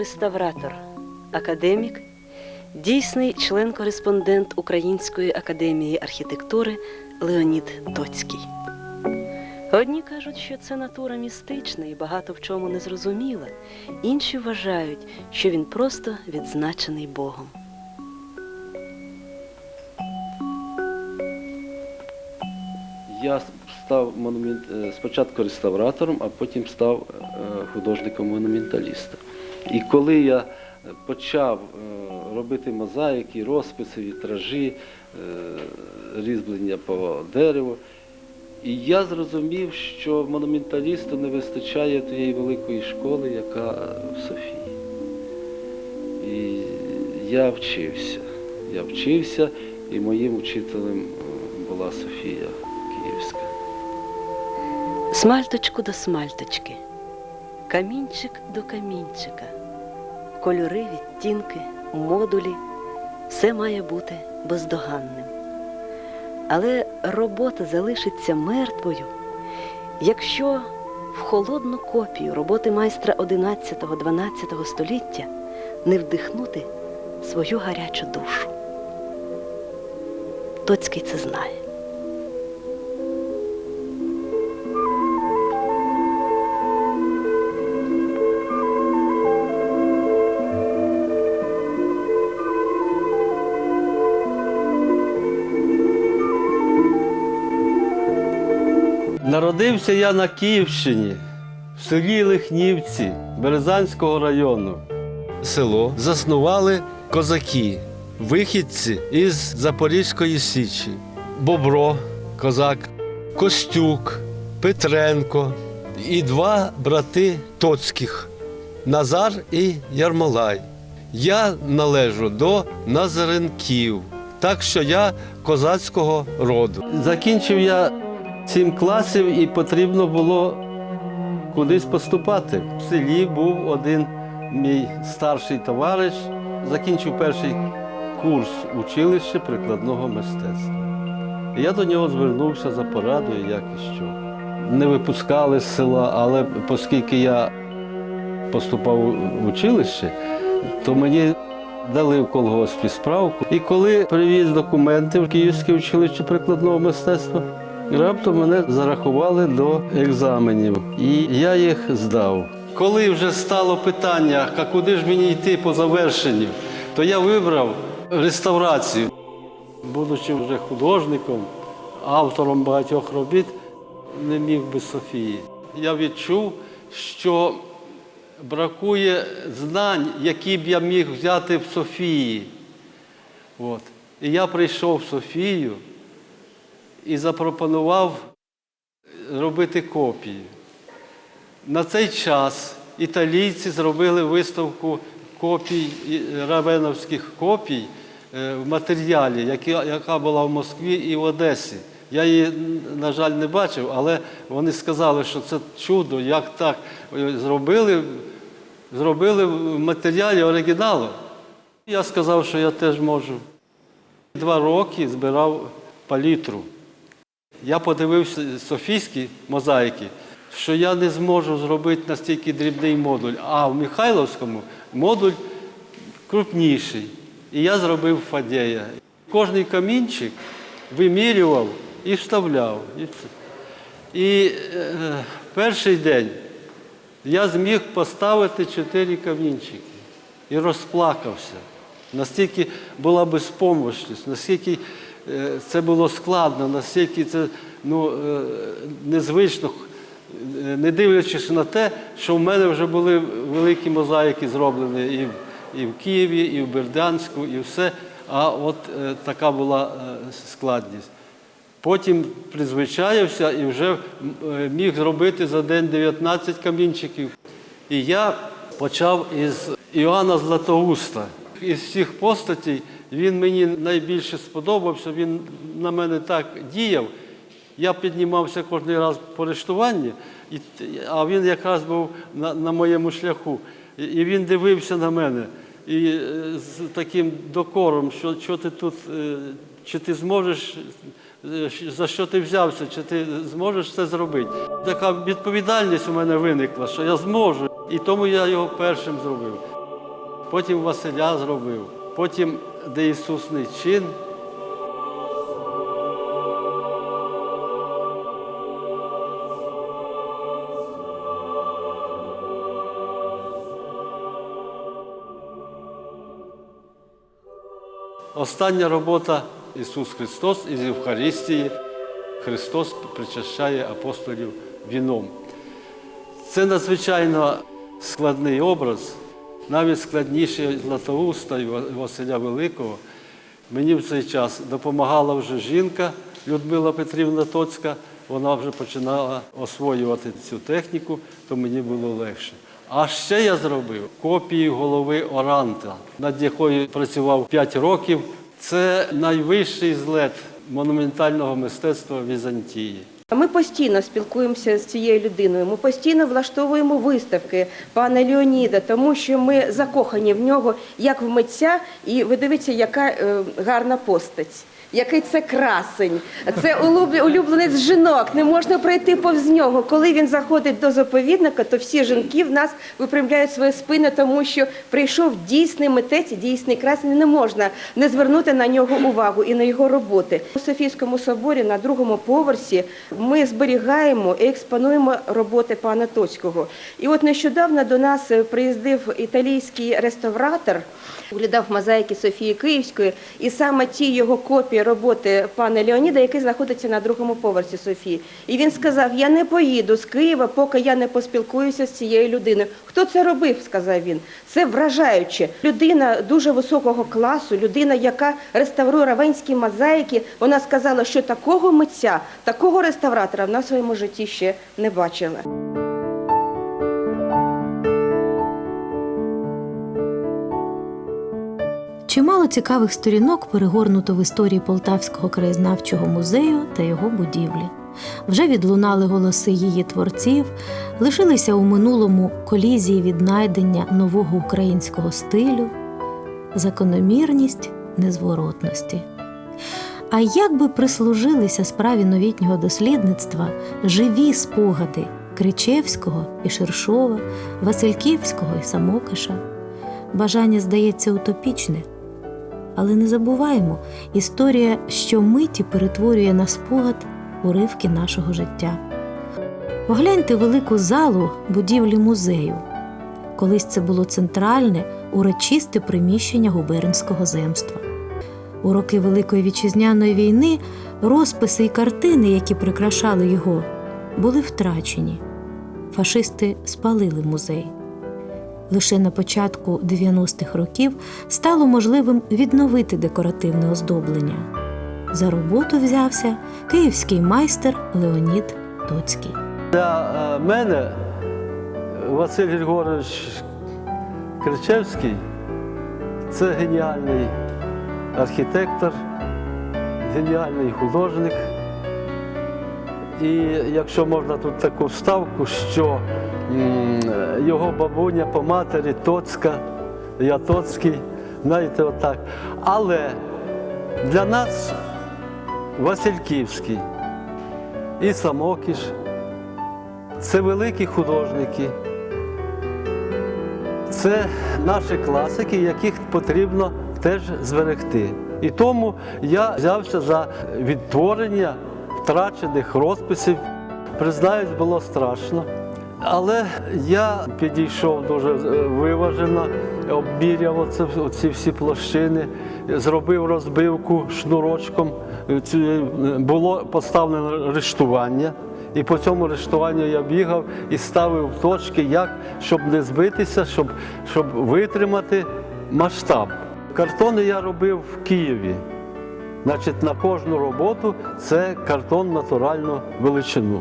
художник-реставратор, академік, дійсний член-кореспондент Української академії архітектури Леонід Тоцький. Одні кажуть, що це натура містична і багато в чому незрозуміла, інші вважають, що він просто відзначений Богом. Я став монумент, е, спочатку реставратором, а потім став е, художником-монументалістом. І коли я почав е, робити мозаїки, розписи, вітражі, е, різьблення по дереву, і я зрозумів, що монументалісту не вистачає тієї великої школи, яка в Софії. І я вчився. Я вчився, і моїм учителем е, була Софія Київська. Смальточку до смальточки, камінчик до камінчика, кольори, відтінки, модулі все має бути бездоганним. Але робота залишиться мертвою, якщо в холодну копію роботи майстра 11-12 століття не вдихнути свою гарячу душу. Тоцький це знає. Народився я на Київщині, в селі Лихнівці Березанського району. Село заснували козаки, вихідці із Запорізької Січі. Бобро, козак, Костюк, Петренко і два брати Тоцьких Назар і Ярмолай. Я належу до Назаренків, так що я козацького роду. Закінчив я сім класів і потрібно було кудись поступати. В селі був один мій старший товариш, закінчив перший курс училища прикладного мистецтва. Я до нього звернувся за порадою, як і що. Не випускали з села, але оскільки я поступав в училище, то мені дали в колгоспі справку. І коли привіз документи в Київське училище прикладного мистецтва, раптом мене зарахували до екзаменів, і я їх здав. Коли вже стало питання, а куди ж мені йти по завершенню, то я вибрав реставрацію. Будучи вже художником, автором багатьох робіт, не міг без Софії. Я відчув, що бракує знань, які б я міг взяти в Софії. От. І я прийшов в Софію і запропонував робити копії. На цей час італійці зробили виставку копій, равеновських копій е, в матеріалі, яка була в Москві і в Одесі. Я її, на жаль, не бачив, але вони сказали, що це чудо, як так Е, зробили, зробили в матеріалі оригіналу. Я сказав, що я теж можу. Два роки збирав палітру. Я подивився Софійські мозаїки, що я не зможу зробити настільки дрібний модуль, а в Михайловському модуль крупніший. І я зробив Фадея. Кожний камінчик вимірював і вставляв. І, е, перший день я зміг поставити чотири камінчики і розплакався. Настільки була безпомощність, наскільки це було складно, наскільки це ну, е, незвично, е, не дивлячись на те, що в мене вже були великі мозаїки зроблені і, в- і в Києві, і в Бердянську, і все. А от е, така була е, складність. Потім призвичаєвся і вже е, міг зробити за день 19 камінчиків. І я почав із Іоанна Златоуста. Із всіх постатей він мені найбільше сподобався, він на мене так діяв. Я піднімався кожен раз по рештуванні, а він якраз був на, на моєму шляху. І, він дивився на мене і е, з таким докором, що, що ти тут, е, чи ти зможеш, е, за що ти взявся, чи ти зможеш це зробити. Така відповідальність у мене виникла, що я зможу. І тому я його першим зробив. Потім Василя зробив, потім де Ісусний чин. Остання робота Ісус Христос із Євхаристії. Христос причащає апостолів віном. Це надзвичайно складний образ, навіть складніший Златоуста і Василя Великого. Мені в цей час допомагала вже жінка Людмила Петрівна Тоцька. Вона вже починала освоювати цю техніку, то мені було легше. А ще я зробив копію голови Оранта, над якою працював 5 років. Це найвищий злет монументального мистецтва Візантії. Ми постійно спілкуємося з цією людиною. Ми постійно влаштовуємо виставки пана Леоніда, тому що ми закохані в нього як в митця, і ви дивіться, яка е, гарна постать. Який це красень, це улюб- улюбленець жінок. Не можна пройти повз нього. Коли він заходить до заповідника, то всі жінки в нас випрямляють свої спини, тому що прийшов дійсний митець, дійсний красень. Не можна не звернути на нього увагу і на його роботи. У Софійському соборі на другому поверсі ми зберігаємо і експонуємо роботи пана Тоцького. І от нещодавно до нас е, приїздив італійський реставратор, оглядав мозаїки Софії Київської, і саме ті його копії роботи пана Леоніда, який знаходиться на другому поверсі Софії. І він сказав: Я не поїду з Києва, поки я не поспілкуюся з цією людиною. Хто це робив? сказав він. Це вражаюче. Людина дуже високого класу, людина, яка реставрує равенські мозаїки. Вона сказала, що такого митця, такого реставратора вона в своєму житті ще не бачила. Чимало цікавих сторінок перегорнуто в історії Полтавського краєзнавчого музею та його будівлі. Вже відлунали голоси її творців, лишилися у минулому колізії віднайдення нового українського стилю, закономірність незворотності. А як би прислужилися справі новітнього дослідництва живі спогади Кричевського і Шершова, Васильківського і Самокиша? Бажання здається утопічне, але не забуваємо, історія щомиті перетворює на спогад уривки нашого життя. Погляньте велику залу будівлі музею. Колись це було центральне, урочисте приміщення губернського земства. У роки Великої вітчизняної війни розписи і картини, які прикрашали його, були втрачені. Фашисти спалили музей. Лише на початку 90-х років стало можливим відновити декоративне оздоблення. За роботу взявся київський майстер Леонід Тоцький. Для е, мене Василь Григорович Кричевський це геніальний архітектор, геніальний художник. І якщо можна тут таку вставку, що його бабуня по матері Тоцька, я Тоцький, знаєте, отак. Але для нас Васильківський і Самокіш це великі художники, це наші класики, яких потрібно теж зберегти. І тому я взявся за відтворення втрачених розписів. Признаюсь, було страшно. Але я підійшов дуже е, виважено, обміряв оці всі площини, зробив розбивку шнурочком. Е, Було поставлено рештування. І по цьому рештуванню я бігав і ставив точки, як, щоб не збитися, щоб, щоб витримати масштаб. Картони я робив в Києві. Значить, на кожну роботу це картон натуральну величину.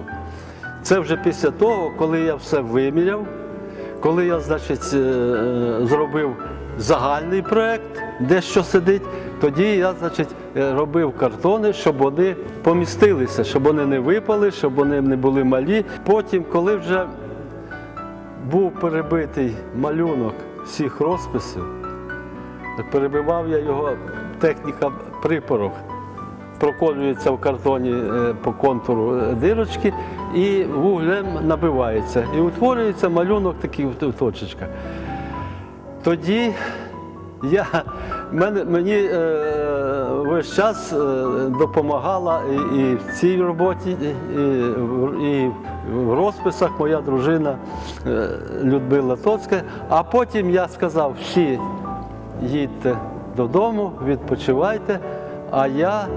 Це вже після того, коли я все виміряв, коли я, значить, е, е, зробив загальний проєкт, де що сидить, тоді я, значить, е, робив картони, щоб вони помістилися, щоб вони не випали, щоб вони не були малі. Потім, коли вже був перебитий малюнок всіх розписів, перебивав я його техніка припорок. Проколюється в картоні по контуру дирочки, і вуглем набивається. І утворюється малюнок такий в точечках. Тоді я, мене, мені е, весь час е, допомагала і, і в цій роботі, і, і в розписах моя дружина е, Людмила Тоцька. А потім я сказав, всі їдьте додому, відпочивайте, а я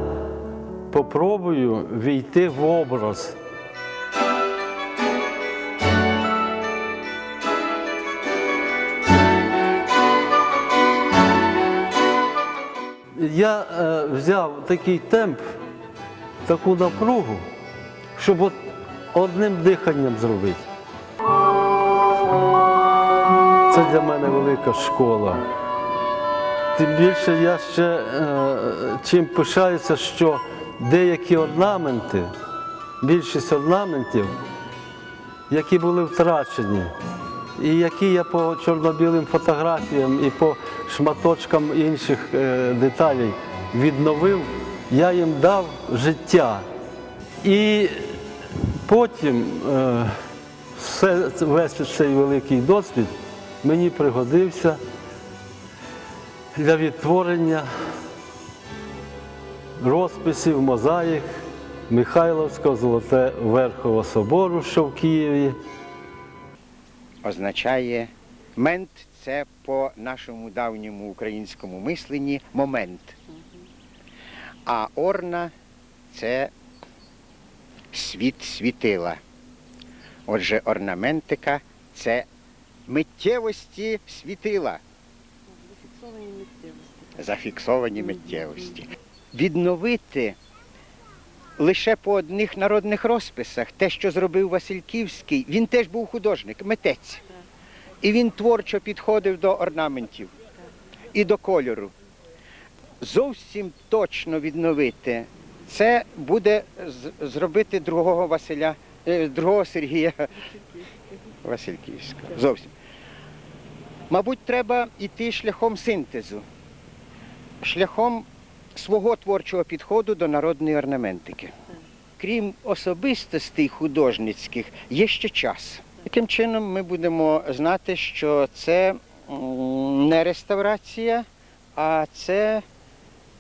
попробую війти в образ. Я е, взяв такий темп, таку напругу, щоб от одним диханням зробити. Це для мене велика школа. Тим більше я ще е, чим пишаюся, що деякі орнаменти, більшість орнаментів, які були втрачені, і які я по чорно-білим фотографіям і по шматочкам інших е, деталей відновив, я їм дав життя. І потім е, весь цей великий досвід мені пригодився для відтворення розписів, мозаїк Михайловського Золоте Верхового собору, що в Києві. Означає мент це по нашому давньому українському мисленні момент. А орна це світ світила. Отже, орнаментика це миттєвості світила. Зафіксовані миттєвості. Зафіксовані миттєвості. Відновити лише по одних народних розписах те, що зробив Васильківський, він теж був художник, митець. І він творчо підходив до орнаментів і до кольору. Зовсім точно відновити це буде зробити другого Василя, е, другого Сергія Васильківського. Зовсім. Мабуть, треба йти шляхом синтезу, шляхом свого творчого підходу до народної орнаментики. Крім особистостей художницьких, є ще час. Таким чином ми будемо знати, що це не реставрація, а це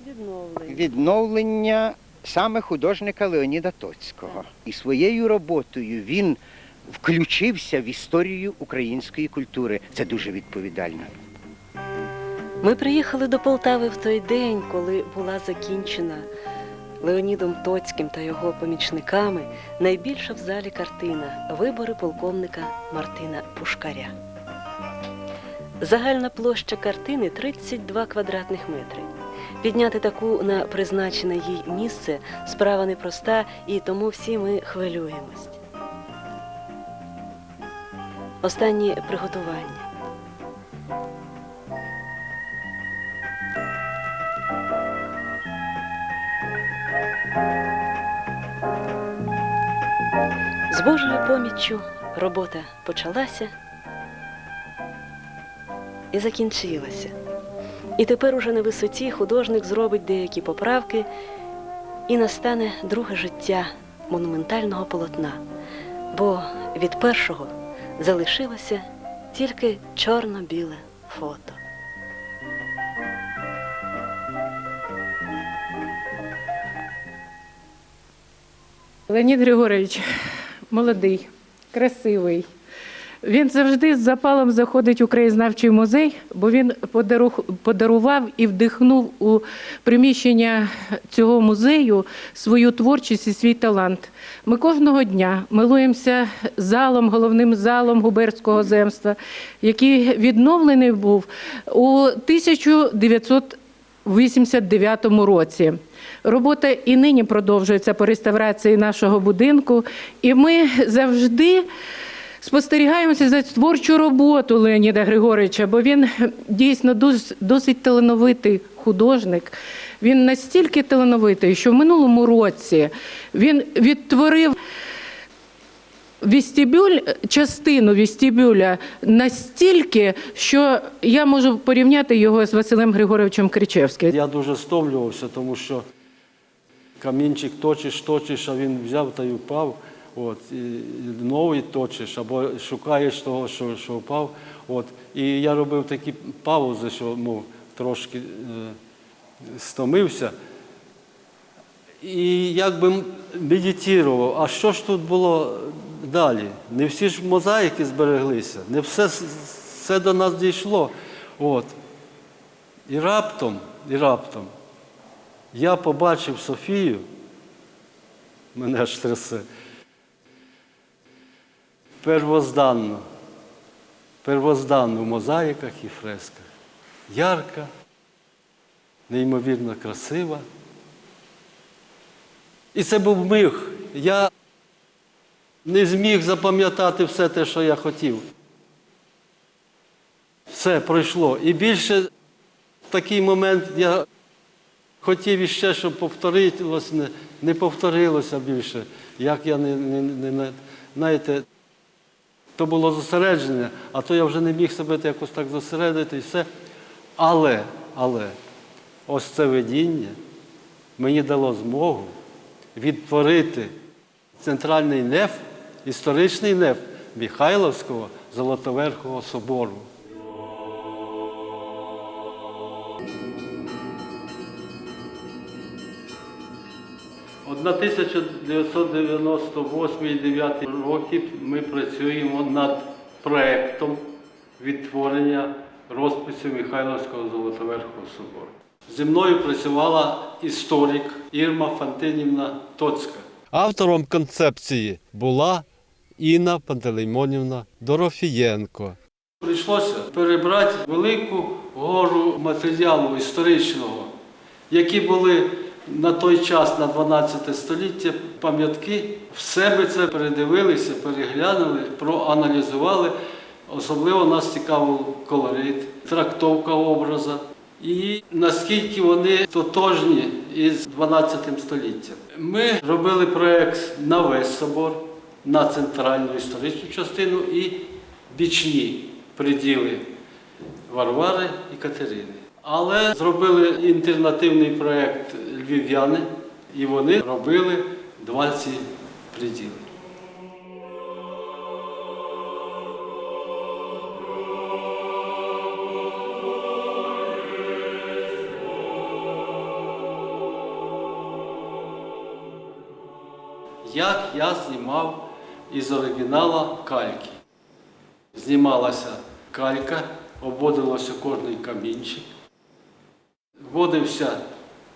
Відновлення. відновлення саме художника Леоніда Тоцького. І своєю роботою він включився в історію української культури. Це дуже відповідально. Ми приїхали до Полтави в той день, коли була закінчена Леонідом Тоцьким та його помічниками найбільша в залі картина Вибори полковника Мартина Пушкаря. Загальна площа картини 32 квадратних метри. Підняти таку на призначене їй місце справа непроста, і тому всі ми хвилюємось. Останні приготування. Божою робота почалася і закінчилася. І тепер уже на висоті художник зробить деякі поправки, і настане друге життя монументального полотна, бо від першого залишилося тільки чорно-біле фото. Леонід Григорович молодий, красивий. Він завжди з запалом заходить у краєзнавчий музей, бо він подару- подарував і вдихнув у приміщення цього музею свою творчість і свій талант. Ми кожного дня милуємося залом, головним залом губерського земства, який відновлений був у 1989 році. Робота і нині продовжується по реставрації нашого будинку, і ми завжди спостерігаємося за творчу роботу Леоніда Григоровича, бо він дійсно досить талановитий художник. Він настільки талановитий, що в минулому році він відтворив вестибюль, частину вестибюля настільки, що я можу порівняти його з Василем Григоровичем Кричевським. Я дуже стомлювався, тому що камінчик точиш, точиш, а він взяв та й впав. От, і, новий точиш або шукаєш того, що, що впав. От. І я робив такі паузи, що мов, трошки е, стомився. І якби м- медитував, а що ж тут було далі? Не всі ж мозаїки збереглися, не все, все до нас дійшло. От. І раптом, і раптом я побачив Софію, мене аж трясе, первозданну, первозданну в мозаїках і фресках. Ярка, неймовірно красива. І це був миг. Я не зміг запам'ятати все те, що я хотів. Все пройшло. І більше в такий момент я хотів іще, щоб повторилось, не, не повторилося більше. Як я не, не, не, знаєте, то було зосередження, а то я вже не міг себе якось так зосередити і все. Але, але, ось це видіння мені дало змогу відтворити центральний неф, історичний неф Михайловського Золотоверхого собору. От на 1998-2009 роки ми працюємо над проектом відтворення розпису Михайловського Золотоверхого собору. Зі мною працювала історик Ірма Фантинівна Тоцька. Автором концепції була Інна Пантелеймонівна Дорофієнко. Прийшлося перебрати велику гору матеріалу історичного, які були на той час, на 12 століття, пам'ятки. Все ми це передивилися, переглянули, проаналізували. Особливо нас цікавив колорит, трактовка образа і наскільки вони тотожні із 12 століттям. Ми робили проєкт на весь собор, на центральну історичну частину і бічні приділи Варвари і Катерини. Але зробили інтернативний проєкт львів'яни, і вони робили 20 приділи. Як я знімав із оригінала кальки. Знімалася калька, обводилося кожний камінчик, вводився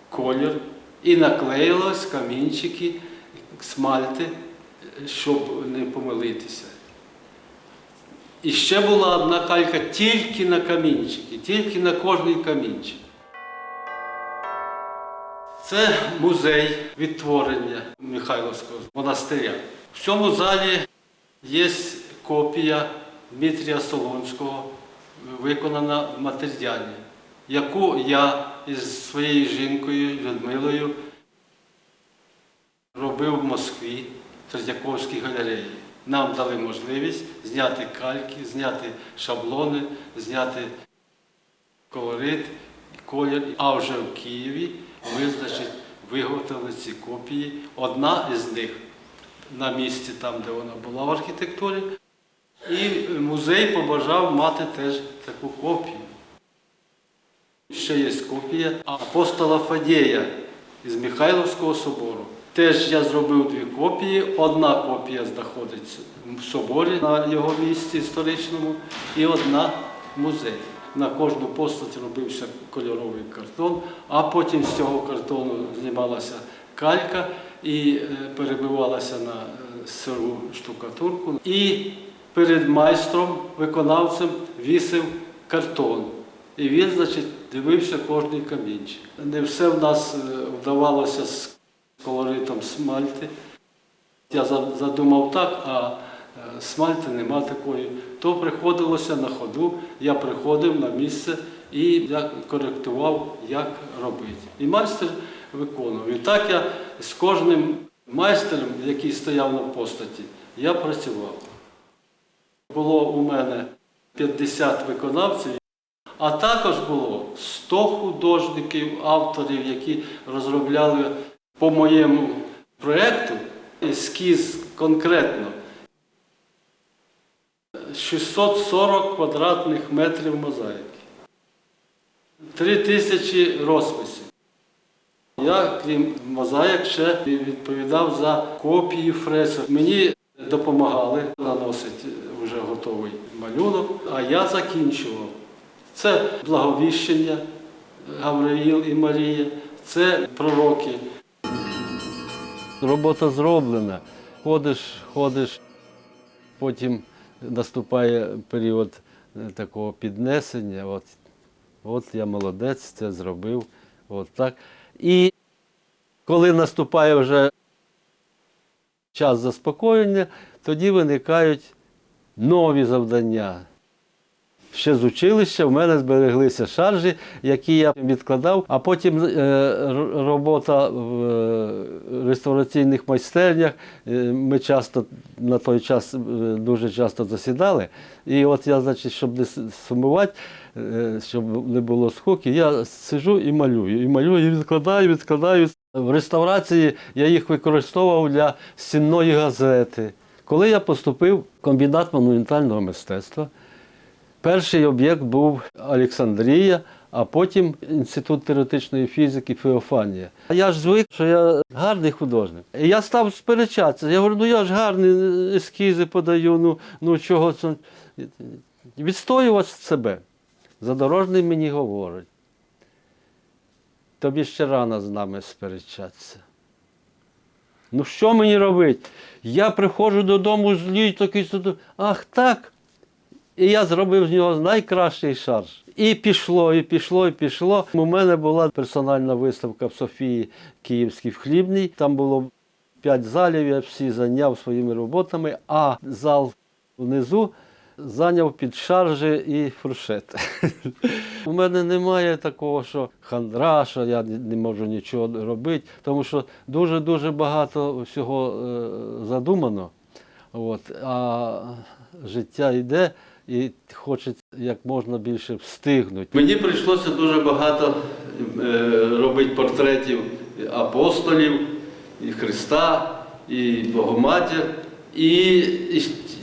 колір і наклеїлось камінчики, смальти, щоб не помилитися. І ще була одна калька тільки на камінчики, тільки на кожний камінчик. Це музей відтворення Михайловського монастиря. В цьому залі є копія Дмитрія Солонського, виконана в матеріалі, яку я із своєю жінкою Людмилою робив в Москві Третьяковській галереї. Нам дали можливість зняти кальки, зняти шаблони, зняти колорит, колір. А вже в Києві ми, значить, виготовили ці копії. Одна із них на місці, там, де вона була в архітектурі. І музей побажав мати теж таку копію. Ще є копія апостола Фадєя із Михайловського собору. Теж я зробив дві копії. Одна копія знаходиться в соборі на його місці історичному, і одна в музеї. На кожну постать робився кольоровий картон, а потім з цього картону знімалася калька і е, перебивалася на е, сиру штукатурку. І перед майстром, виконавцем вісив картон. І він, значить, дивився кожний камінчик. Не все в нас е, вдавалося з колоритом смальти. Я задумав так, а е, смальти нема такої. То приходилося на ходу, я приходив на місце і я коректував, як робити. І майстер виконував. І так я з кожним майстером, який стояв на постаті, я працював. Було у мене 50 виконавців, а також було 100 художників, авторів, які розробляли по моєму проєкту ескіз конкретно. 640 квадратних метрів мозаїки. Три тисячі розписів. Я, крім мозаїк, ще відповідав за копії фресок. Мені допомагали наносити вже готовий малюнок, а я закінчував. Це благовіщення Гавриїл і Марія, це пророки. Робота зроблена. Ходиш, ходиш, потім наступає період е, такого піднесення. От, от я молодець, це зробив. От так. І коли наступає вже час заспокоєння, тоді виникають нові завдання. Ще з училища в мене збереглися шаржі, які я відкладав, а потім е, робота в е, реставраційних майстернях. Е, Ми часто на той час дуже часто засідали. І от я, значить, щоб не сумувати, щоб не було скуки, я сижу і малюю. І малюю, і відкладаю, відкладаю. В реставрації я їх використовував для стінної газети. Коли я поступив в комбінат монументального мистецтва, Перший об'єкт був Олександрія, а потім Інститут теоретичної фізики Феофанія. А я ж звик, що я гарний художник. І я став сперечатися. Я говорю, ну я ж гарні ескізи подаю, ну, ну чого це. Відстоювати себе. Задорожний мені говорить. Тобі ще рано з нами сперечатися. Ну що мені робити? Я приходжу додому злій такий, ах так. І я зробив з нього найкращий шарж. І пішло, і пішло, і пішло. У мене була персональна виставка в Софії Київській в Хлібній. Там було п'ять залів, я всі зайняв своїми роботами, а зал внизу зайняв під шаржі і фуршет. У мене немає такого, що хандра, що я не можу нічого робити, тому що дуже-дуже багато всього е, задумано. От, а життя йде і хочеться як можна більше встигнути. Мені прийшлося дуже багато е, робити портретів апостолів, і Христа, і Богоматір. І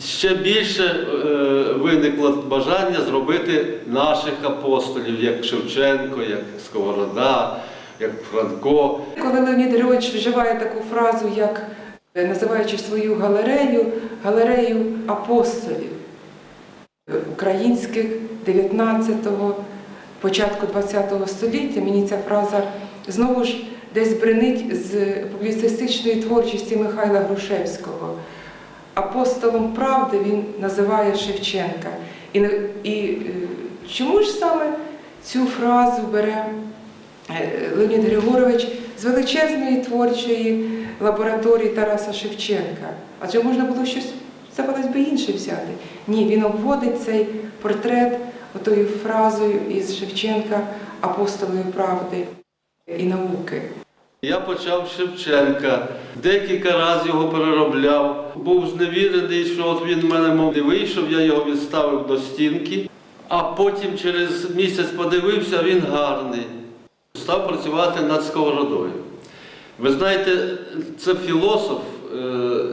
ще більше е, виникло бажання зробити наших апостолів, як Шевченко, як Сковорода, як Франко. Коли Леонід Григорович вживає таку фразу, як е, називаючи свою галерею галерею апостолів українських 19-го, початку 20-го століття, мені ця фраза знову ж десь бренить з публіцистичної творчості Михайла Грушевського. Апостолом правди він називає Шевченка. І, і е, чому ж саме цю фразу бере е, Леонід Григорович з величезної творчої лабораторії Тараса Шевченка? Адже можна було щось, здавалось би, інше взяти. Ні, він обводить цей портрет отою фразою із Шевченка апостолою правди і науки. Я почав Шевченка, декілька разів його переробляв. Був зневірений, що от він в мене мов не вийшов, я його відставив до стінки, а потім через місяць подивився, він гарний. Став працювати над сковородою. Ви знаєте, це філософ, е,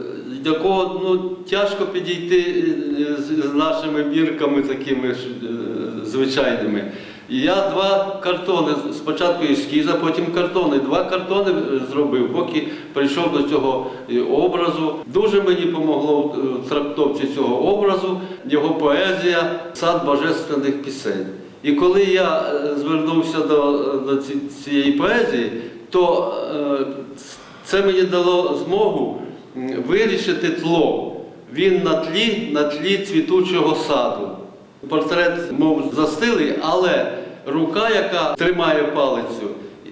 до якого ну, тяжко підійти е, з нашими бірками такими ж, е, звичайними. Я два картони, спочатку ескіза, потім картони. Два картони е, зробив, поки прийшов до цього образу. Дуже мені помогло в трактовці цього образу його поезія Сад божественних пісень. І коли я звернувся до, до цієї поезії, то це мені дало змогу вирішити тло. Він на тлі, на тлі цвітучого саду. Портрет, мов застилий, але рука, яка тримає палицю,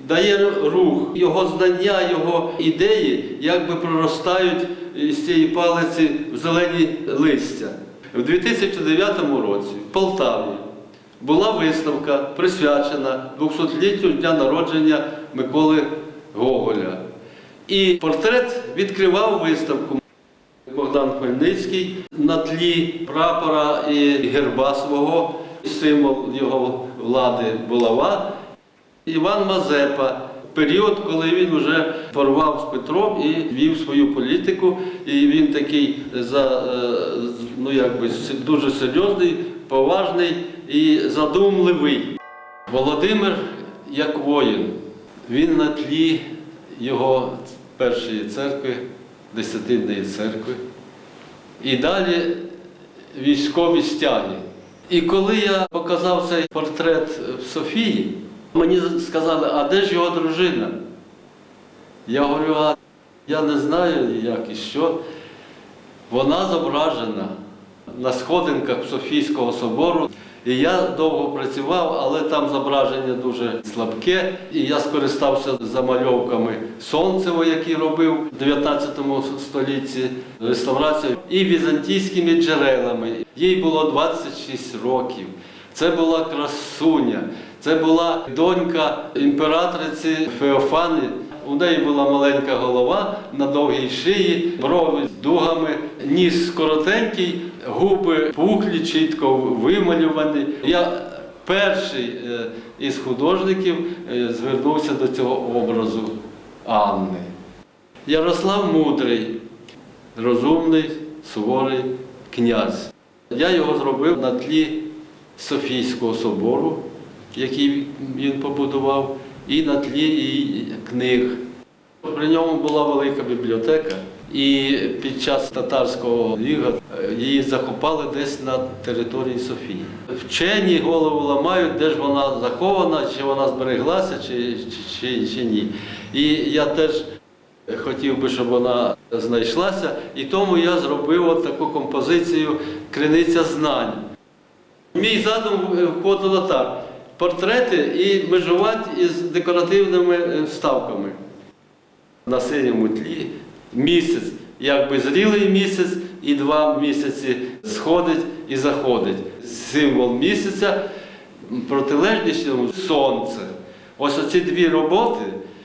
дає рух. Його знання, його ідеї якби проростають з цієї палиці в зелені листя. У 2009 році в Полтаві була виставка, присвячена 200-літтю дня народження Миколи Гоголя. І портрет відкривав виставку. Богдан Хмельницький на тлі прапора і герба свого, символ його влади булава. Іван Мазепа період, коли він вже порвав з Петром і вів свою політику. І він такий за, е, ну, якби, дуже серйозний, поважний і задумливий. Володимир як воїн, він на тлі його першої церкви, Десятинної церкви. І далі військові стяги. І коли я показав цей портрет в Софії, мені сказали, а де ж його дружина? Я говорю, а я не знаю, як і що. Вона зображена на сходинках Софійського собору. І я довго працював, але там зображення дуже слабке. І я скористався замальовками Сонцева, які робив в 19 столітті реставрацію, і візантійськими джерелами. Їй було 26 років. Це була красуня, це була донька імператриці Феофани. У неї була маленька голова на довгій шиї, брови з дугами, ніс коротенький, губи пухлі, чітко вималювані. Я перший е, із художників е, звернувся до цього образу Анни. Ярослав мудрий, розумний, суворий князь. Я його зробив на тлі Софійського собору, який він побудував, і на тлі і книг. При ньому була велика бібліотека, і під час татарського ліга е, її закопали десь на території Софії. Вчені голову ламають, де ж вона захована, чи вона збереглася, чи, чи, чи, ні. І я теж хотів би, щоб вона знайшлася, і тому я зробив от таку композицію Криниця знань. Мій задум входило так: портрети і межувати із декоративними е, вставками. На синьому тлі місяць, якби зрілий місяць, і два місяці сходить і заходить. Символ місяця, протилежність сонце. Ось оці дві роботи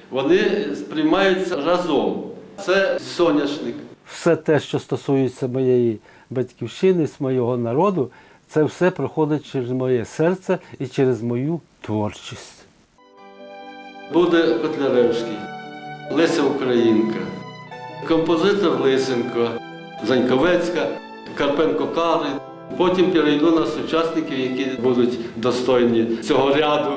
вони сприймаються разом. Це соняшник. все те, що стосується моєї батьківщини, з моєго народу, це все проходить через моє серце і через мою творчість. Буде Котляревський, Леся Українка, композитор Лисенко, Заньковецька, Карпенко Карин. Потім перейду на сучасників, які будуть достойні цього ряду.